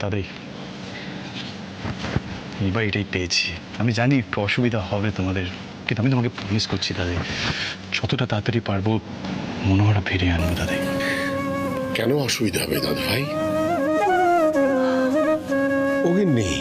দাদাই এবার এটাই পেয়েছি। আমি জানি একটু অসুবিধা হবে তোমাদের কিন্তু আমি তোমাকে প্রমিস করছি তাদের যতটা তাড়াতাড়ি পারব মনোহরা ফিরে আনব তাদের। কেন অসুবিধা হবে দাদা ভাই? ওগিন নেই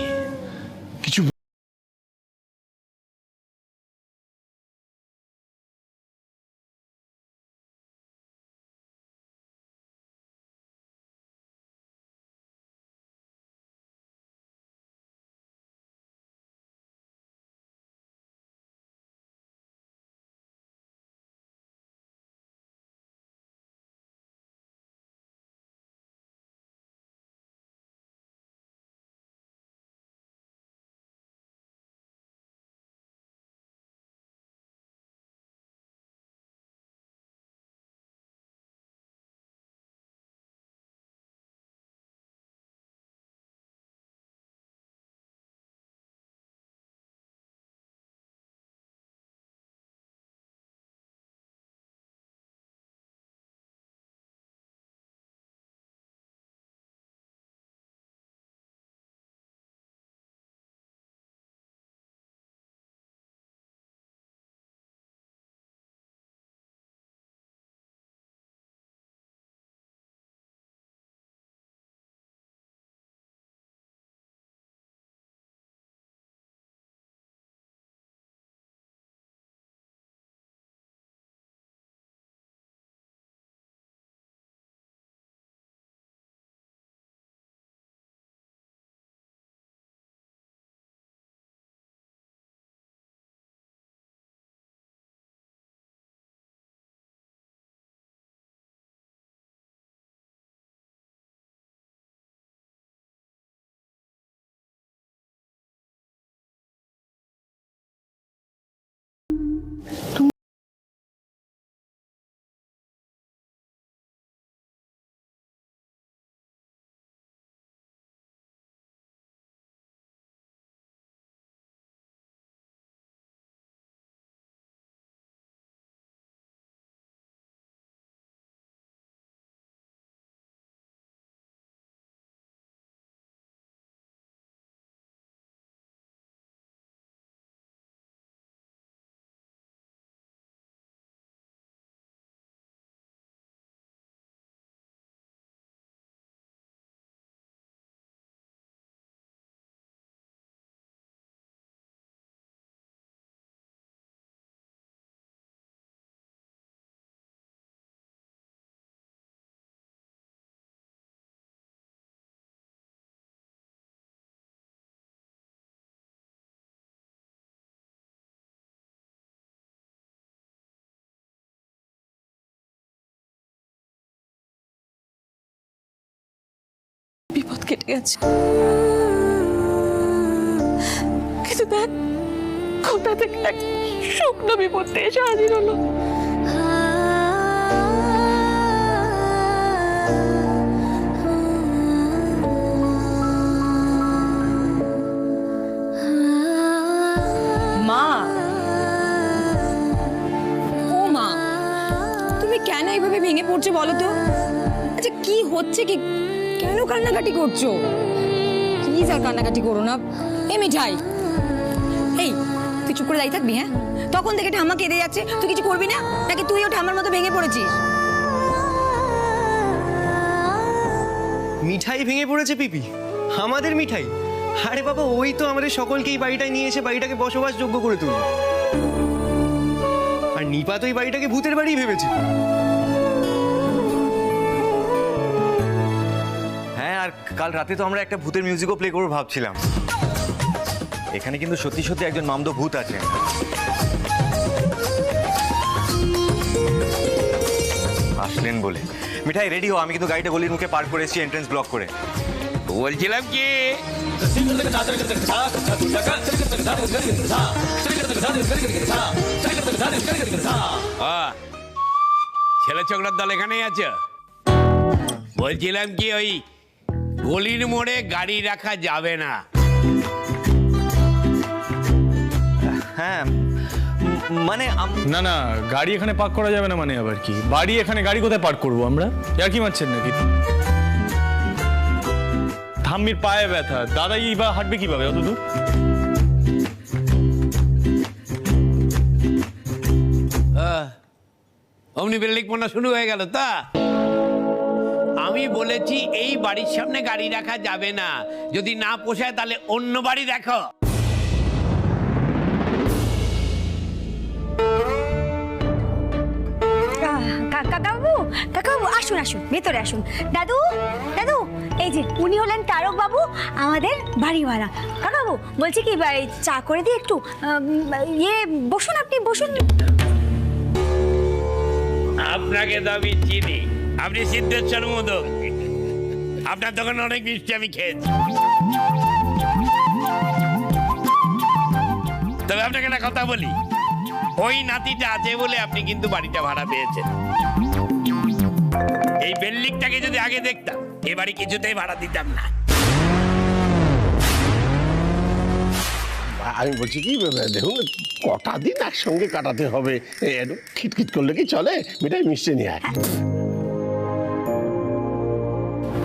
嗯。বিপদ কেটে গেছে। কিন্তু দেখ কোথা থেকে এক শুকনো বিপদে এসে হাজির হলো। মা। ও মা, তুমি কেন এইভাবে ভেঙে পড়ছো বলো তো? আচ্ছা কি হচ্ছে কি? কেন কান্নাকাটি করছ? প্লিজ আর কান্নাকাটি করো না। এ মিঠাই। এই, তুই চুপ করে দাঁড়িয়ে থাকবি হ্যাঁ? তখন থেকে ঠাম্মা কেঁদে যাচ্ছে। তুই কিছু করবি না? নাকি তুই ওটা আমার মতো ভেঙে পড়েছিস? মিঠাই ভেঙে পড়েছে, পিপি। আমাদের মিঠাই। আরে বাবা, ওই তো আমাদের সকলকে এই বাড়িটায় নিয়ে এসে বাড়িটাকে বসবাসযোগ্য করে তুলল। আর নিপা তো এই বাড়িটাকে ভূতের বাড়ি ভেবেছে। কাল রাতে তো আমরা একটা ভূতের মিউজিকও প্লে করব ভাবছিলাম। এখানে কিন্তু সত্যি সত্যি একজন মামদো ভূত আছে। আসলেন বলে। মিঠাই রেডি হো আমি কিন্তু গাড়িটা গলির মুখে পার্ক করে এসেছি এন্ট্রেন্স ব্লক করে। বলছিলাম কি? ছেলে ছোকরার দল এখানেই আছে। বলছিলাম কি ওই গলির মোড়ে গাড়ি রাখা যাবে না। হ্যাঁ মানে না না গাড়ি এখানে পার্ক করা যাবে না মানে আবার কি? বাড়ি এখানে গাড়ি কোথায় পার্ক করব আমরা? আর কি মারছেন নাকি? ঠাম্মির পায়ে ব্যথা। দাদাই বা হাঁটবে কীভাবে? অত দূর? অমনি বিল্ডিং পণ্য শুরু হয়ে গেল তা? আমি বলেছি এই বাড়ির সামনে গাড়ি রাখা যাবে না। যদি না পোষায় তাহলে অন্য বাড়ি দেখো। কাকাবাবু কাকাবাবু আসুন আসুন ভেতরে আসুন। দাদু দাদু এই যে উনি হলেন তারক বাবু আমাদের বাড়িওয়ালা। কাকাবাবু বলছি কি চা করে একটু ইয়ে বসুন আপনি বসুন। আপনাকে তো আমি চিনি। আপনি সিদ্ধেশ্বর মোদক আপনার দোকানে অনেক মিষ্টি, আমি খেয়েছি। তবে আপনাকে একটা কথা বলি, ওই নাতিটা আছে বলে আপনি কিন্তু বাড়িটা ভাড়া পেয়েছেন। এই বিল্ডিংটাকে যদি আগে দেখতাম, এ বাড়ি কিছুতেই ভাড়া দিতাম না। আমি বলছি কি, দেখুন, কটা দিন একসঙ্গে কাটাতে হবে। খিটখিট করলে কি চলে? মিঠাই মিষ্টি নিয়ে আয়।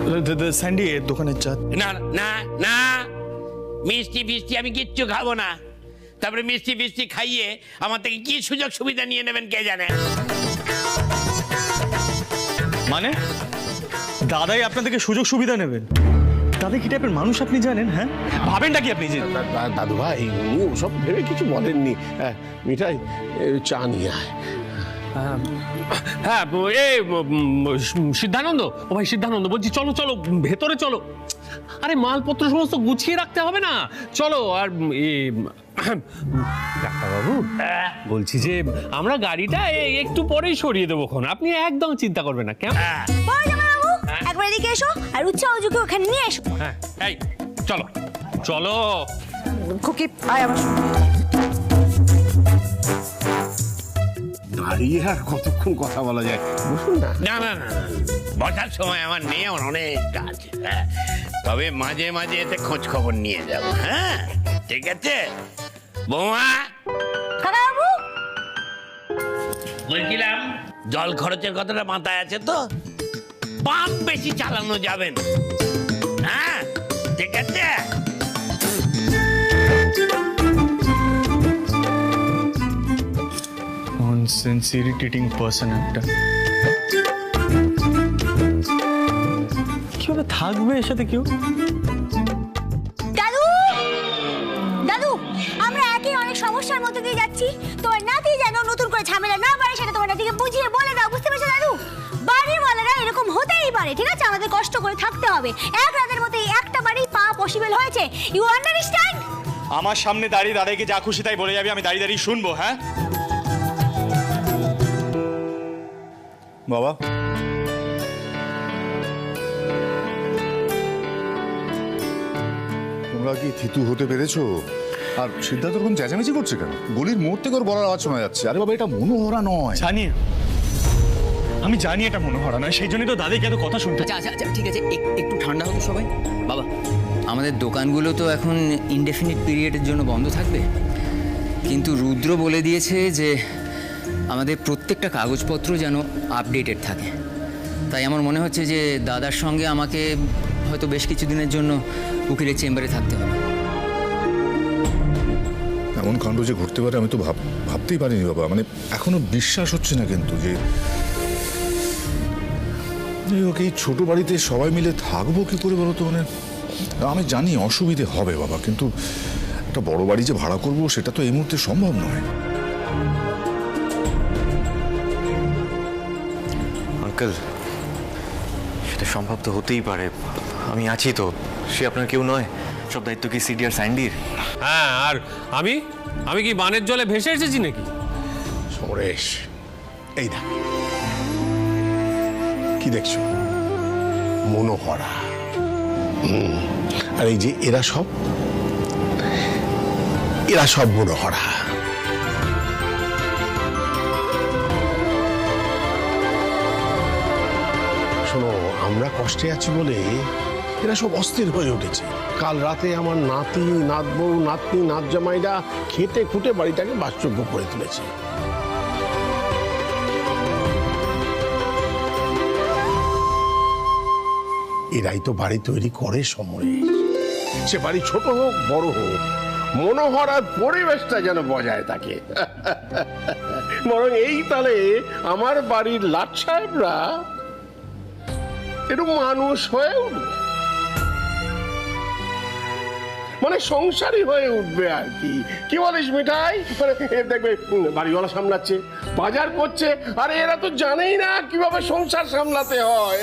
স্যান্ডি এর দোকানের চা না না না। মিষ্টি ফিষ্টি আমি কিচ্ছু খাব না। তারপরে মিষ্টি ফিষ্টি খাইয়ে আমার থেকে কি সুযোগ সুবিধা নিয়ে নেবেন কে জানে? মানে? দাদাই আপনাদেরকে সুযোগ সুবিধা নেবেন। দাদা কি টাইপের মানুষ আপনি জানেন হ্যাঁ? ভাবেনটা কি আপনি যে দাদু ভাই উনি ওসব ভেবে কিছু বলেননি। হ্যাঁ, মিঠাই চা নিয়ে আয়। হ্যাঁ এ সিদ্ধানন্দ? ও ভাই সিদ্ধানন্দ বলছি চলো চলো ভেতরে চলো। আরে মালপত্র সমস্ত গুছিয়ে রাখতে হবে না। চলো আর ডাক্তারবাবু বলছি যে আমরা গাড়িটা এ- একটু পরেই সরিয়ে দেবো খন আপনি একদম চিন্তা করবেন না কেমন? একবার এদিকে এসো আর উচ্চা অজুকে ওখানে নিয়ে এসো। হ্যাঁ এই চলো। চলো। খুকি আয় আমার সঙ্গে। দাঁড়িয়ে আর কতক্ষণ কথা বলা যায়? বসুন না। না না না। বসার সময় আমার নেই আমার অনেক কাজ হ্যাঁ। তবে মাঝে মাঝে এতে খোঁজ খবর নিয়ে যাব হ্যাঁ। ঠিক আছে? বৌমা? বলছিলাম জল খরচের কথাটা মাথায় আছে তো? পাম্প বেশি চালানো যাবে না। হ্যাঁ ঠিক আছে? ননসেন্স ইরিটেটিং পার্সন একটা। কীভাবে থাকবে এর সাথে কেউ? দাদু! দাদু আমরা একই অনেক সমস্যার মধ্যে দিয়ে যাচ্ছি। তোমার নাতি যেন নতুন করে ঝামেলা না পারে সেটা তোমার নাতিকে বুঝিয়ে বলে দাও বুঝতে পেরেছ দাদু? বাড়ির বাড়িওয়ালারা এরকম হতেই পারে ঠিক আছে? আমাদের কষ্ট করে থাকতে হবে। এক রাতের মধ্যে একটা বাড়ি পা পসিবল হয়েছে। ইউ আন্ডারস্ট্যান্ড আমার সামনে দাঁড়িয়ে দাঁড়িয়ে যা খুশি তাই বলে যাবে আমি দাঁড়িয়ে দাঁড়িয়ে শুনব হ্যাঁ? বাবা। তোমরা কি থিতু হতে পেরেছ? আর সিদ্ধার্থ এরকম চেঁচামেচি করছে কেন? গলির মোড় থেকে ওর বলার আওয়াজ শোনা যাচ্ছে। আরে বাবা এটা মনোহরা নয়। জানি। আমি জানি এটা মনোহরা নয় সেই জন্যই তো দাদিকে এত কথা শুনতে আচ্ছা আচ্ছা আচ্ছা ঠিক আছে একটু ঠান্ডা হতো সবাই। বাবা আমাদের দোকানগুলো তো এখন ইনডেফিনিট পিরিয়ডের জন্য বন্ধ থাকবে। কিন্তু রুদ্র বলে দিয়েছে যে আমাদের প্রত্যেকটা কাগজপত্র যেন আপডেটেড থাকে। তাই আমার মনে হচ্ছে যে দাদার সঙ্গে আমাকে হয়তো বেশ কিছুদিনের জন্য উকিলের চেম্বারে থাকতে হবে। এমন কাণ্ড যে ঘটতে পারে আমি তো ভাব, ভাবতেই পারিনি বাবা। মানে এখনও বিশ্বাস হচ্ছে না কিন্তু যে ওকে এই ছোট বাড়িতে সবাই মিলে থাকব কি করে বলো তো? মানে আমি জানি অসুবিধে হবে বাবা, কিন্তু একটা বড় বাড়ি যে ভাড়া করব সেটা তো এই মুহূর্তে সম্ভব নয়। আঙ্কেল সেটা সম্ভব তো হতেই পারে। আমি আছি তো সে আপনার কেউ নয়। সব দায়িত্ব কি সিডি আর স্যান্ডির? হ্যাঁ আর আমি? আমি কি বানের জলে ভেসে এসেছি নাকি? সমরেশ এই দেখ। কি দেখছ? মনোহরা। হুম, আর এই যে এরা সব? এরা সব মনোহরা। আমরা কষ্টে আছি বলে এরা সব অস্থির হয়ে উঠেছে। কাল রাতে আমার নাতি নাত বউ নাতনি নাত জামাইরা খেটে খুঁটে বাড়িটাকে বাসযোগ্য করে তুলেছে। এরাই তো বাড়ি তৈরি করে সমরে। সে বাড়ি ছোট হোক, বড় হোক, মনোহর আর পরিবেশটা যেন বজায় থাকে। বরং এই তালে আমার বাড়ির লাট সাহেবরা একটু মানুষ হয়ে উঠবে। মানে সংসারই হয়ে উঠবে আর কি। কি বলিস মিঠাই? মানে দেখবে বাড়িওয়ালা সামলাচ্ছে, বাজার করছে, আর এরা তো জানেই না কীভাবে সংসার সামলাতে হয়।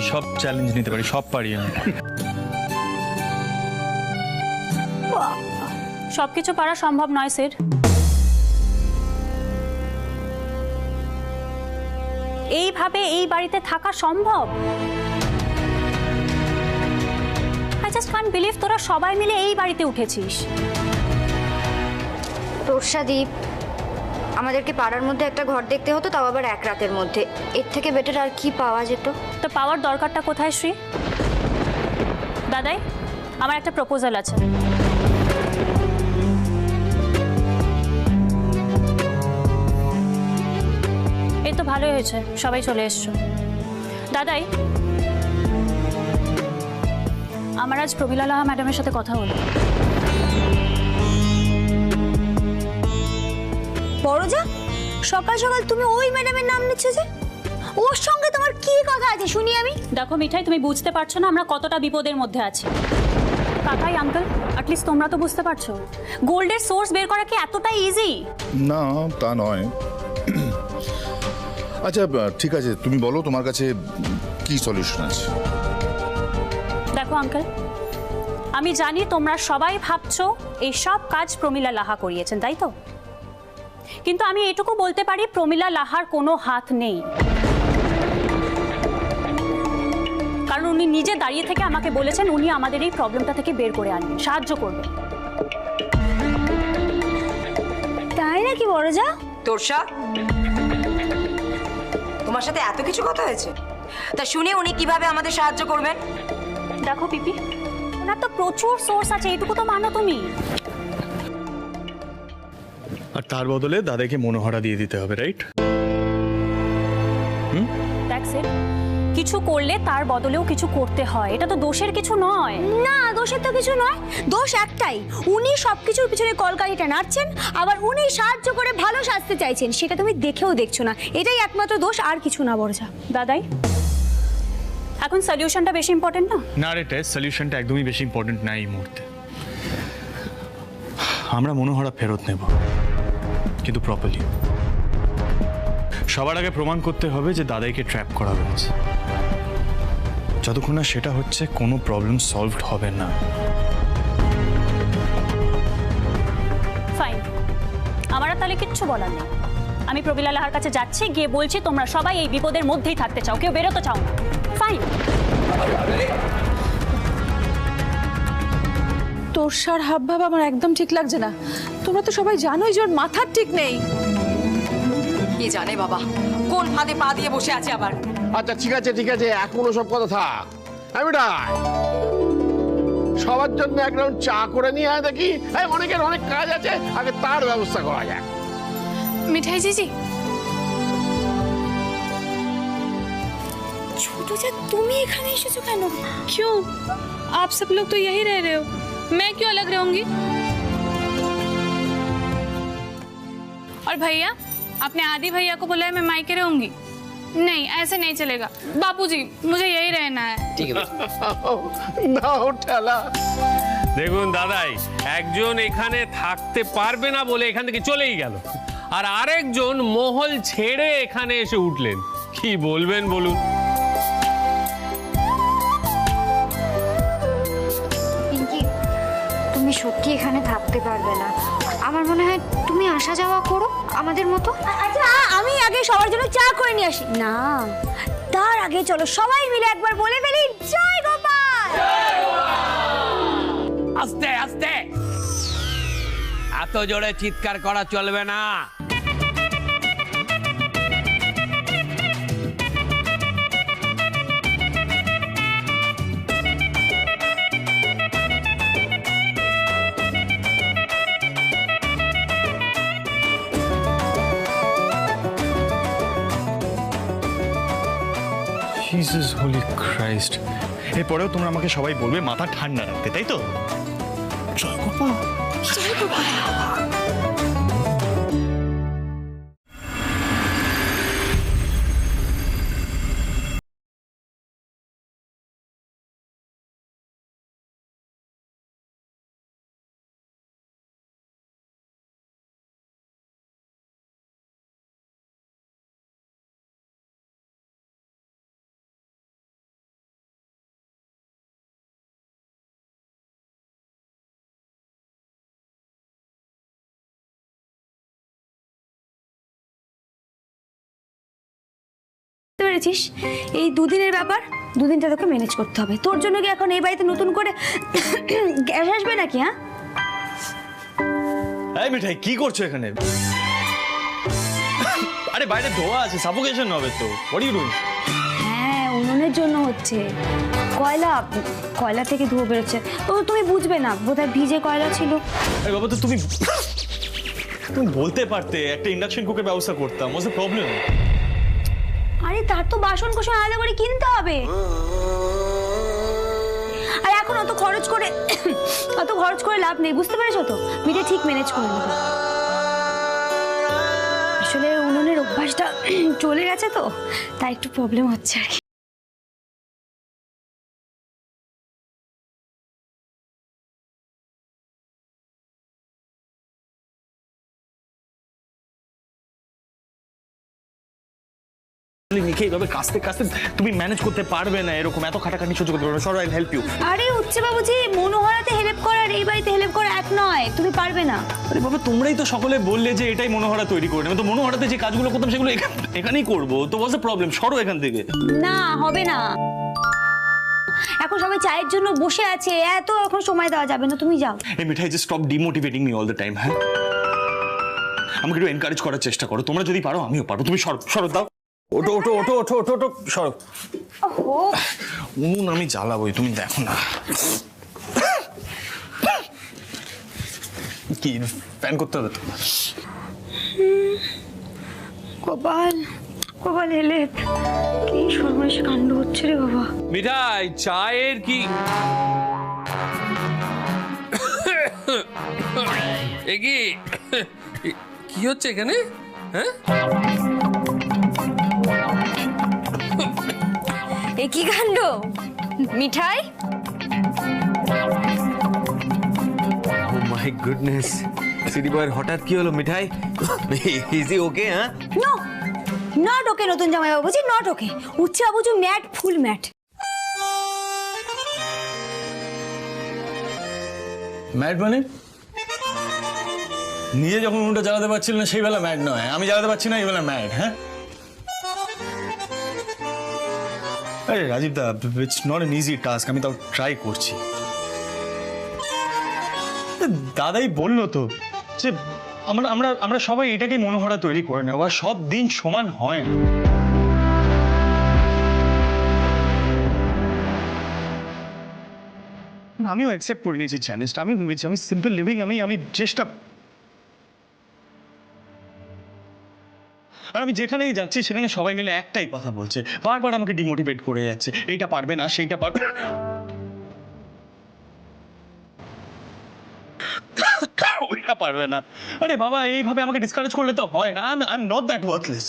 আমি সব চ্যালেঞ্জ নিতে পারি সব পারি আমি। সবকিছু পারা সম্ভব নয় স্যার। এইভাবে এই বাড়িতে থাকা সম্ভব? আই জাস্ট কান্ট বিলিভ তোরা সবাই মিলে এই বাড়িতে উঠেছিস। তোরসাদীপ আমাদেরকে পাড়ার মধ্যে একটা ঘর দেখতে হতো, তাও আবার এক রাতের মধ্যে। এর থেকে বেটার আর কি পাওয়া যেত? তো পাওয়ার দরকারটা কোথায়, শ্রী? দাদাই, আমার একটা প্রপোজাল আছে। এই তো ভালোই হয়েছে, সবাই চলে এসছো। দাদাই, আমার আজ প্রবীলা লাহা ম্যাডামের সাথে কথা হলো বড়জা সকাল সকাল তুমি ওই ম্যাডামের নাম নিচ্ছ যে? ওর সঙ্গে তোমার কি কথা আছে শুনি আমি? দেখো মিঠাই তুমি বুঝতে পারছ না আমরা কতটা বিপদের মধ্যে আছি। কাকাই আঙ্কেল অ্যাটলিস্ট তোমরা তো বুঝতে পারছ। গোল্ডের সোর্স বের করা কি এতটা ইজি না তা নয়। আচ্ছা ঠিক আছে তুমি বলো তোমার কাছে কি সলিউশন আছে? দেখো আঙ্কেল আমি জানি তোমরা সবাই ভাবছ এই সব কাজ প্রমিলা লাহা করিয়েছেন তাই তো? কিন্তু আমি এটুকু বলতে পারি প্রমিলা লাহার কোনো হাত নেই। কারণ উনি নিজে দাঁড়িয়ে থেকে আমাকে বলেছেন উনি আমাদের এই প্রবলেমটা থেকে বের করে আনবেন সাহায্য করবেন। তাই নাকি বড়জা? তোরসা তোমার সাথে এত কিছু কথা হয়েছে? তা শুনে উনি কীভাবে আমাদের সাহায্য করবেন? দেখো পিপি ওনার তো প্রচুর সোর্স আছে এইটুকু তো মানো তুমি। তার বদলে দাদাকে মনোহরা দিয়ে দিতে হবে রাইট কিছু করলে তার বদলেও কিছু করতে হয়। এটা তো দোষের কিছু নয়। না দোষের তো কিছু নয়। দোষ একটাই। উনি সবকিছুর পিছনে কলকারিটা নাড়ছেন আবার উনি সাহায্য করে ভালো সাজতে চাইছেন। সেটা তুমি দেখেও দেখছ না। এটাই একমাত্র দোষ আর কিছু না বড়জা দাদাই এখন সলিউশনটা বেশি ইম্পর্টেন্ট না? না রে টেস্ট সলিউশনটা একদমই বেশি ইম্পর্টেন্ট না এই মুহূর্তে। আমরা মনোহরা ফেরত নেব। কিন্তু প্রপারলি সবার আগে প্রমাণ করতে হবে যে দাদাইকে ট্র্যাপ করা হয়েছে। যতক্ষণ না সেটা হচ্ছে কোনো প্রবলেম সলভড হবে না। ফাইন আমার আর তাহলে কিচ্ছু বলার নেই। আমি প্রবীলা লাহার কাছে যাচ্ছি গিয়ে বলছি তোমরা সবাই এই বিপদের মধ্যেই থাকতে চাও কেউ বেরোতে চাও না। ফাইন তোরসার হাব ভাব আমার একদম ঠিক লাগছে না। তোমরা তো সবাই জানোই যে ওর মাথার ঠিক নেই কি জানে বাবা কোন ফাঁদে পা দিয়ে বসে আছে আবার আচ্ছা ঠিক আছে ঠিক আছে এখন সব কথা থাক হ্যাঁ মিঠাই সবার জন্য এক রাউন্ড চা করে নিয়ে আয় দেখি এই অনেকের অনেক কাজ আছে আগে তার ব্যবস্থা করা যাক মিঠাই জিজি ছোট যা তুমি এখানে এসেছো কেন क्यों आप सब लोग तो यही रह रहे हो मैं क्यों अलग रहूंगी और भैया आपने आदि भैया को बोला है मैं मायके रहूंगी नहीं ऐसे नहीं चलेगा बापूजी मुझे यही रहना है নাও ঠেলা দেখুন দাদাই একজন এখানে থাকতে পারবে না বলে এখান থেকে চলেই গেল আর আরেকজন মহল ছেড়ে এখানে এসে উঠলেন কি বলবেন বলুন তুমি সত্যি এখানে থাকতে পারবে না। আমার মনে হয় তুমি আসা যাওয়া করো আমাদের মতো। আচ্ছা আমি আগে সবার জন্য চা করে নিয়ে আসি। না। তার আগে চলো সবাই মিলে একবার বলে ফেলি জয় গোপাল! আস্তে আস্তে। এত জোরে চিৎকার করা চলবে না। জিসাস হোলি ক্রাইস্ট এরপরেও তোমরা আমাকে সবাই বলবে মাথা ঠান্ডা রাখতে তাই তো? জয় গোপাল। জয় গোপাল। পেরেছিস এই দুদিনের ব্যাপার দুদিনটা তোকে ম্যানেজ করতে হবে। তোর জন্য কি এখন এই বাড়িতে নতুন করে গ্যাস আসবে নাকি হ্যাঁ? এই মিঠাই কি করছ এখানে? আরে বাইরে ধোয়া আছে সাফোকেশন হবে তো। হোয়াট ইউ ডুইং হ্যাঁ উনুনের জন্য হচ্ছে। কয়লা কয়লা থেকে ধুয়ো বেরোচ্ছে। তো তুমি বুঝবে না বোধহয় ভিজে কয়লা ছিল। আরে বাবা তো তুমি তুমি বলতে পারতে একটা ইন্ডাকশন কুকের ব্যবস্থা করতাম ওয়াজ দ্য প্রবলেম আরে তার তো বাসন কোসন আলাদা করে কিনতে হবে। আর এখন অত খরচ করে, অত খরচ করে লাভ নেই, বুঝতে পেরেছ তো? মিটে ঠিক ম্যানেজ করে নেবে। আসলে উনুনের অভ্যাসটা চলে গেছে তো, তাই একটু প্রবলেম হচ্ছে আর কি। নিখে এইভাবে কাস্তে কাস্তে তুমি ম্যানেজ করতে পারবে না এরকম এত খাটাখাটি সহ্য করতে পারবে না। সর আই হেল্প ইউ আরে উচ্ছে বাবুজি মনোহরাতে হেল্প করা এই বাড়িতে হেল্প করা এক নয় তুমি পারবে না। আরে বাবা তোমরাই তো সকলে বললে যে এটাই মনোহরা তৈরি করে নেবে। তো মনোহরাতে যে কাজগুলো করতাম সেগুলো এখানেই করব। তো ওয়াজ দ্য প্রবলেম সরো এখান থেকে। না হবে না। এখন সবাই চায়ের জন্য বসে আছে এত এখন সময় দেওয়া যাবে না তুমি যাও। এই Mithai stop demotivating me all the time হ্যাঁ? আমাকে একটু এনকারেজ করার চেষ্টা করো। তোমরা যদি পারো আমিও পারব। তুমি সর সরো দাও। ওটো ওটো ওটো ওটো ওটো ওটো সরো। ওহো। উনুন আমি জ্বালাবোই তুমি দেখো না। কি ফ্যান করতে হবে তো? গোপাল গোপাল এলে কি সর্বনাশী কাণ্ড হচ্ছে রে বাবা। মিঠাই চায়ের কি? এ কি? কি হচ্ছে এখানে? হ্যাঁ? এ কি কাণ্ড? মিঠাই? মাই গুডনেস সিটি বয়ের হঠাৎ কি হলো মিঠাই? ইজ ওকে হ্যাঁ নো নট ওকে নতুন জামাই বাবুজি নট ওকে উচ্ছে বাবুজি ম্যাট ফুল ম্যাট। ম্যাড মানে? নিজে যখন উনুনটা জ্বালাতে পারছিল না সেই বেলা ম্যাট নয়। আমি জ্বালাতে পারছি না এই বেলা ম্যাড হ্যাঁ? আরে Rajib da it's not an easy task আমি তাও ট্রাই করছি। দাদাই বলল তো যে আমরা আমরা আমরা সবাই এটাকে মনোহরা তৈরি করে আর সব দিন সমান হয় না। আমিও অ্যাকসেপ্ট করে নিয়েছি চ্যালেঞ্জটা আমি ভেবেছি আমি সিম্পল লিভিং আমি আমি চেষ্টা আর আমি যেখানেই যাচ্ছি, সেখানে সবাই মিলে একটাই কথা বলছে। বারবার আমাকে ডিমোটিভেট করে যাচ্ছে। এইটা পারবে না, সেইটা পারবে ওইটা পারবে না। আরে বাবা, এইভাবে আমাকে ডিসকারেজ করলে তো হয় না। I am not that worthless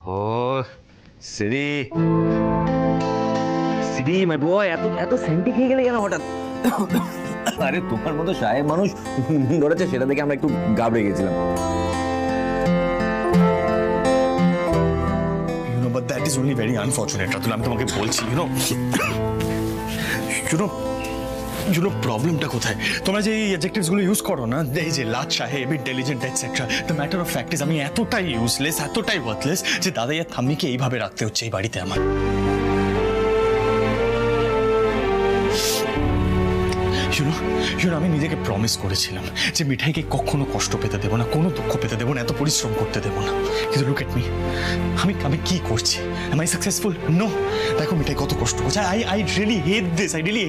O, Siri. Siri my boy এত এত সেন্টি খেয়ে গেলে কেন হঠাৎ? আরে তোমার মতো সাহেব মানুষ ধরেছে, সেটা দেখে আমরা একটু গাবড়ে গেছিলাম। দ্যাট ইজ ভেরি আমি তোমাকে বলছি প্রবলেমটা কোথায়? তোমরা যে এই ইউজ করো না, এই যে দ্য ম্যাটার আমি এতটাই ইউজলেস এতটাই ওয়ার্থলেস যে দাদাই আর থাম্মিকে এইভাবে রাখতে হচ্ছে এই বাড়িতে আমার। শুনো আমি নিজেকে প্রমিস করেছিলাম যে মিঠাইকে কখনো কষ্ট পেতে দেবো না, কোনো দুঃখ পেতে দেবো না, এত পরিশ্রম করতে দেবো না। কিন্তু লুক এট মি আমি আমি কি করছি? আই সাকসেসফুল নো দেখো মিঠাই কত কষ্ট করছে। I I really hate this I really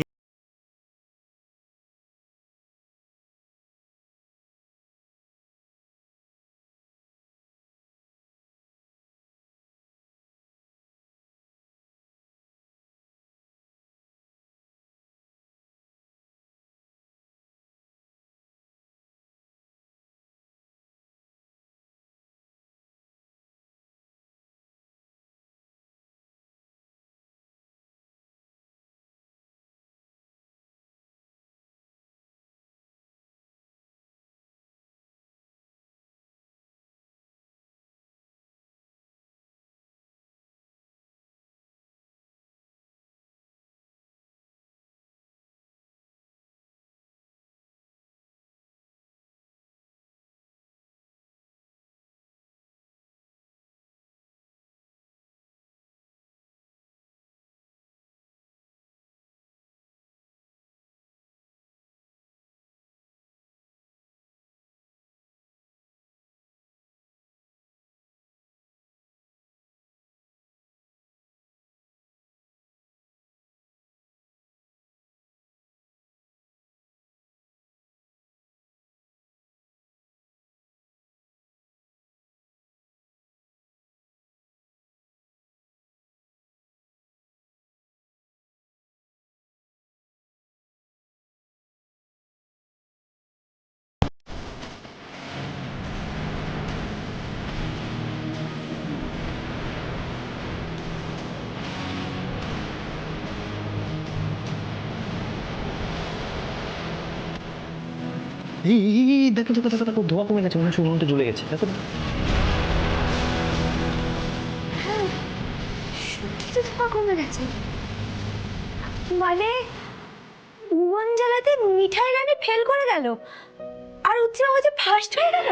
এই, দেখো দেখো দেখো দেখো, ধোয়া কমে গেছে, মনে হচ্ছে উনুনটা জ্বলে গেছে, দেখো। ধোঁয়া কমে গেছে। মানে উমন জ্বালাতে মিঠাই রানী ফেল করে গেল, আর উচ্চ মাঝে ফার্স্ট হয়ে গেল?